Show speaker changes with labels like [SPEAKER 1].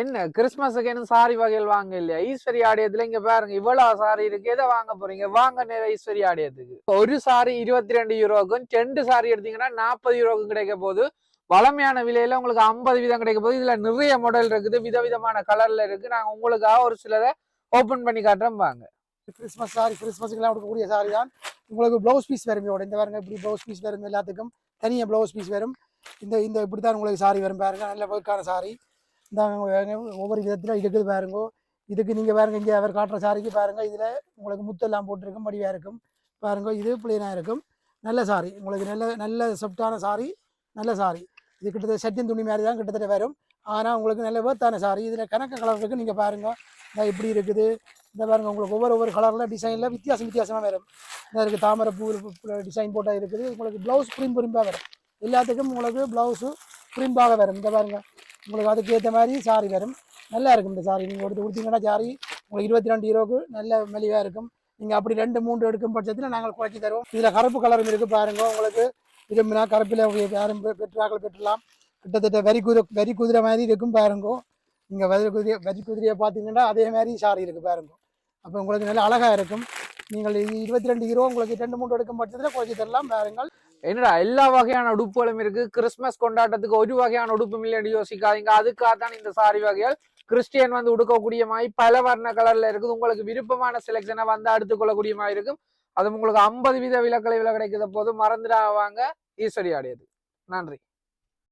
[SPEAKER 1] என்ன கிறிஸ்மஸுக்கு என்ன சாரி வகைகள் வாங்க இல்லையா ஈஸ்வரி ஆடியத்துல இங்க பாருங்க இவ்வளவு சாரி இருக்கு. எதை வாங்க போறீங்க? வாங்க நேரம் ஈஸ்வரி ஆடியத்துக்கு. ஒரு சாரி இருபத்தி ரெண்டு யூரோக்கும் ரெண்டு சாரி எடுத்தீங்கன்னா நாற்பது யூரோக்கும் கிடைக்க போகுது. வளமையான விலையில உங்களுக்கு ஐம்பது வீதம் கிடைக்க போகுது. இதுல நிறைய மாடல் இருக்குது விதவிதமான கலர்ல இருக்கு. நாங்க உங்களுக்காக ஒரு சிலரை ஓபன் பண்ணி காட்டுறோம் வாங்க.
[SPEAKER 2] கிறிஸ்மஸ் சாரி கிறிஸ்மஸுக்குலாம் கொடுக்கக்கூடிய சாரி தான். உங்களுக்கு ப்ளவுஸ் பீஸ் வரும் இதோட இந்த பாருங்க இப்படி ப்ளவுஸ் பீஸ் வரும் எல்லாத்துக்கும். தனியாக ப்ளவுஸ் பீஸ் வரும். இந்த இந்த இப்படி தான் உங்களுக்கு சாரி வரும் பாருங்க. நல்ல ஒர்க்கான சாரி. இந்த ஒவ்வொரு விதத்தில் இருக்குது பாருங்க. இதுக்கு நீங்கள் பாருங்க இங்கே அவர் காட்டுற சாரிக்கு பாருங்க இதில் உங்களுக்கு முத்தெல்லாம் போட்டிருக்கும் படிவாக இருக்கும். பாருங்க இது பிளேனாக இருக்கும். நல்ல சாரி உங்களுக்கு நல்ல நல்ல சாஃப்டான சாரி நல்ல சாரி இது கிட்டத்தட்ட சட்டின் துணி மாதிரி தான் கிட்டத்தட்ட வரும். ஆனால் உங்களுக்கு நல்ல வேத்தான சாரி இதில் கணக்கு கலர் இருக்குது நீங்கள் பாருங்க. இந்த இப்படி இருக்குது. இந்த பாருங்க உங்களுக்கு ஒவ்வொரு ஒவ்வொரு கலரில் டிசைனில் வித்தியாசம் வித்தியாசமாக வரும். இந்த இருக்குது தாமரை பூ டிசைன் போட்டால் இருக்குது. உங்களுக்கு ப்ளவுஸ் பிரிம் பிரிம்பாக வரும். எல்லாத்துக்கும் உங்களுக்கு ப்ளவுஸு பிரிம்பாக வரும். இந்த பாருங்க. உங்களுக்கு அதுக்கு ஏற்ற மாதிரி சாரி வரும். நல்லா இருக்கும் இந்த சாரி நீங்கள் எடுத்து கொடுத்தீங்கன்னா சாரி உங்களுக்கு இருபத்தி ரெண்டு ஹீரோக்கு நல்ல மெலிவாக இருக்கும். நீங்கள் அப்படி ரெண்டு மூன்று எடுக்கும் பட்சத்தில் நாங்கள் குறைச்சி தருவோம். இதில் கருப்பு கலரும் இருக்குது பாருங்க. உங்களுக்கு விரும்பினா கருப்பில் யாரும் பெற்றாக்கள் பெற்றலாம். கிட்டத்தட்ட வரி குதிரை வரி குதிரை மாதிரி இருக்கும் பாருங்க. நீங்கள் வரி குதிரை வரி குதிரையை பார்த்தீங்கன்னா அதே மாதிரி சாரி இருக்குது பாருங்க. அப்போ உங்களுக்கு நல்ல அழகாக இருக்கும். நீங்கள் இருபத்தி ரெண்டு ஹீரோ உங்களுக்கு ரெண்டு மூன்று எடுக்கும் பட்சத்தில் குறைச்சி தரலாம். பாருங்கள்
[SPEAKER 1] என்னடா எல்லா வகையான உடுப்புகளும் இருக்கு. கிறிஸ்மஸ் கொண்டாட்டத்துக்கு ஒரு வகையான உடுப்பு இல்லைன்னு யோசிக்காதீங்க. அதுக்காக தான் இந்த சாரி வகைகள் கிறிஸ்டியன் வந்து உடுக்கக்கூடிய மாதிரி பல வர்ண கலர்ல இருக்குது. உங்களுக்கு விருப்பமான செலெக்ஷனை வந்து அடுத்துக்கொள்ளக்கூடிய மாதிரி இருக்கும். அது உங்களுக்கு ஐம்பது வீத விலக்கலை விலை கிடைக்கிற போது மறந்துடாவாங்க ஈஸ்வரி ஆடியது. நன்றி.